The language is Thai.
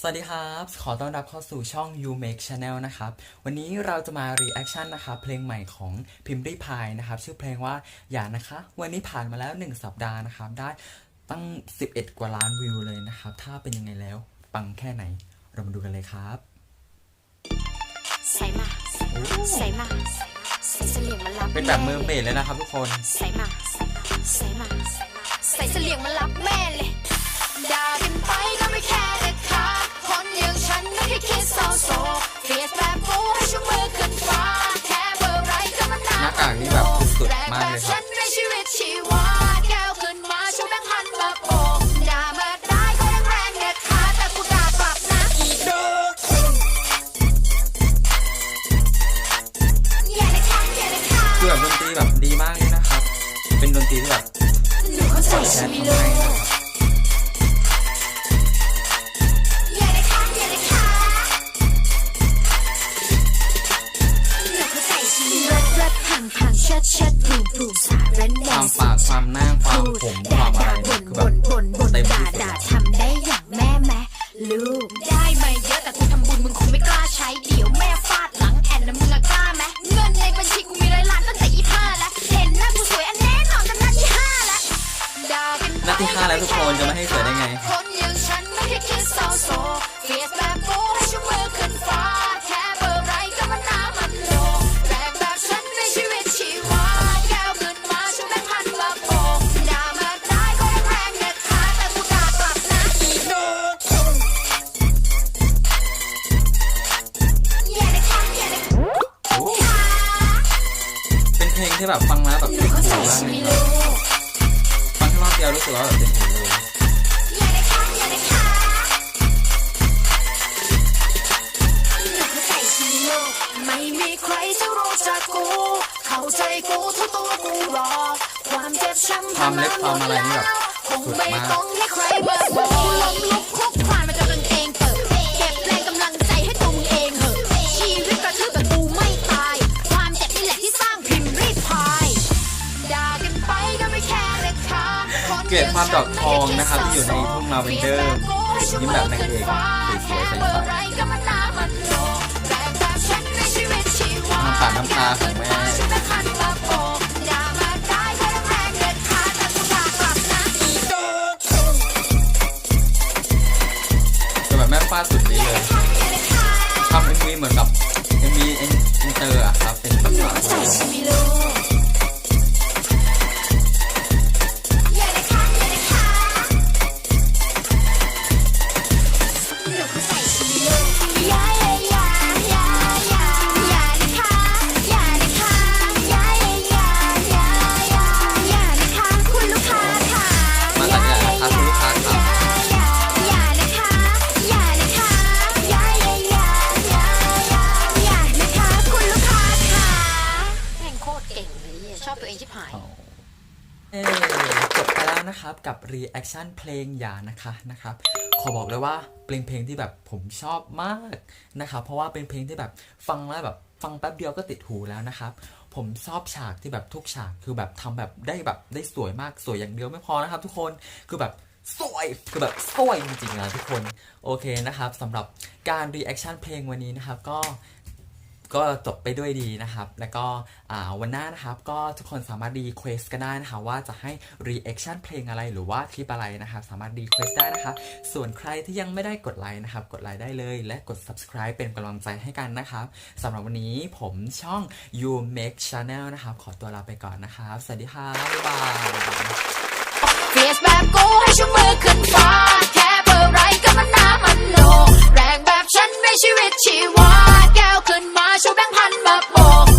สวัสดีครับ ขอต้อนรับเข้าสู่ช่อง You Make Channel นะครับ วันนี้เราจะมา reaction นะครับ เพลงใหม่ของพิมพ์ริพายนะครับ ชื่อเพลงว่าอย่านะคะ วันนี้ผ่านมาแล้ว 1 สัปดาห์นะครับ ได้ตั้ง 11 กว่าล้านวิวเลยนะครับ ถ้าเป็นยังไงแล้ว ปังแค่ไหน เรามาดูกันเลยครับ ใส่มาใส่มาใส่เสลี่ยงมารับเป็นแบบเมอร์เมดเลยนะครับทุกคน ใส่มา ความปากความหน้าความผมความอะไรคือแบบบ่นบ่นเต็มด่าที่ด่าทำได้อย่างแม่แม่ลูกได้มาเยอะแต่กูทำบุญมึงคงไม่กล้าใช้เดี๋ยวแม่ฟาดหลังแอนนะมึงกล้าไหมเงินในบัญชีกูมีร้อยล้านตั้งแต่ยี่ห้าแล้วเห็นหน้ากูสวยอันแน่นอนกันหน้าที่ห้าแล้วด่ากันหน้าที่ห้าแล้วทุกคนจะไม่ให้สวยได้ไง ที่แบบฟังแล้วแบบหนูติดหูมากเลยครับฟังแค่รอบเดียวรู้สึกว่าแบบติดหูเลยได้ค้างอย่าได้ค้างหนูเข้าใจชีวิตโลกไม่มีใครจะรู้จักกู เข้าใจกูท่าตัวกูหรอกความเจ็บช้ำความเล็บความอะไรนี่แบบสุดไม่มากต้องให้ใครมาบอก กลียดความดอกทองนะครับที่อยู่ในทุ่งลาเวนเดอร์ยิ้มแบบนางเอกสวยๆใสก็มันน้ำตาน้ำตาของแม่ฉันเป็นพันมาโปกด่ามาได้ก็ยังแรงเด็ดขาดแต่กูด่ากลับนะแบบแม่ฟาดสุดนี้เลยทำเอ็มวีเหมือนกับเอ็มวีเอินเตอร์อะครับเป็นภาษา จบไปแล้วนะครับกับ reaction เพลงอย่านะคะนะครับขอบอกเลยว่าเป็นเพลงที่แบบผมชอบมากนะครับเพราะว่าเป็นเพลงที่แบบฟังแล้วแบบฟังแป๊บเดียวก็ติดหูแล้วนะครับผมชอบฉากที่แบบทุกฉากคือแบบทำแบบได้แบบได้สวยมากสวยอย่างเดียวไม่พอนะครับ ทุกคนคือแบบสวยคือแบบสวยจริงๆนะทุกคนโอเคนะครับสำหรับการ reaction เพลงวันนี้นะครับก็ ก็จบไปด้วยดีนะครับ แล้วก็วันหน้านะครับก็ทุกคนสามารถรีเควสกันได้นะคะว่าจะให้รีแอคชั่นเพลงอะไรหรือว่าคลิปอะไรนะครับ สามารถรีเควสได้นะครับ ส่วนใครที่ยังไม่ได้กดไลค์นะครับ กดไลค์ได้เลย และกด subscribe เป็นกำลังใจให้กันนะครับสำหรับวันนี้ผมช่อง you make channel นะครับ ขอตัวลาไปก่อนนะครับ สวัสดีค่ะบ๊ายบายเฟสแบบกูให้ชูมือขึ้นฟ้า แค่เบอร์ไรก็มันน้ามันโนแรงแบบฉันไม่ชีวิตชีวา ขึ้นมาชูแบงค์พันมาโบก